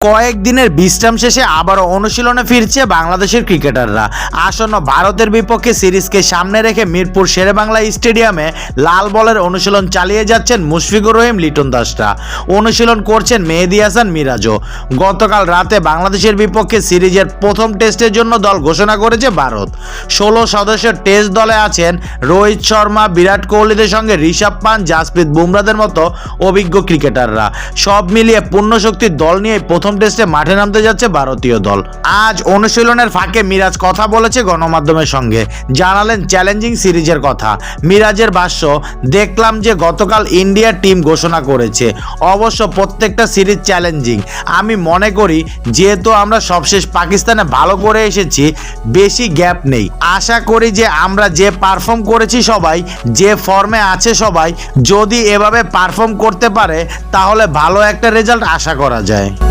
কয়েকদিনের বিশ্রাম শেষে আবারও অনুশীলনে ফিরছে বাংলাদেশের ক্রিকেটাররা। আসন্ন ভারতের বিপক্ষে সিরিজকে সামনে রেখে মিরপুর শেরেবাংলা স্টেডিয়ামে লাল বলের অনুশীলন চালিয়ে যাচ্ছেন মুশফিকুর রহিম, লিটন দাসরা। অনুশীলন করছেন মেহেদি হাসান, মিরাজও। গতকাল রাতে বাংলাদেশের বিপক্ষে সিরিজের প্রথম টেস্টের জন্য দল ঘোষণা করেছে ভারত। ষোলো সদস্যের টেস্ট দলে আছেন রোহিত শর্মা, বিরাট কোহলিদের সঙ্গে ঋষভ পান জাসপ্রীত বুমরাদের মতো অভিজ্ঞ ক্রিকেটাররা। সব মিলিয়ে পূর্ণ শক্তির দল নিয়ে প্রথম টেস্টে মাঠে নামতে যাচ্ছে ভারতীয় দল। আজ অনুশীলনের ফাঁকে মিরাজ কথা বলেছে গণমাধ্যমের সঙ্গে। জানালেন চ্যালেঞ্জিং সিরিজের কথা। মিরাজের ভাষ্য, দেখলাম যে গতকাল ইন্ডিয়ার টিম ঘোষণা করেছে। অবশ্য প্রত্যেকটা সিরিজ চ্যালেঞ্জিং। আমি মনে করি, যেহেতু আমরা সবশেষ পাকিস্তানে ভালো করে এসেছি, বেশি গ্যাপ নেই। আশা করি যে আমরা যে পারফর্ম করেছি সবাই, যে ফর্মে আছে সবাই, যদি এভাবে পারফর্ম করতে পারে, তাহলে ভালো একটা রেজাল্ট আশা করা যায়।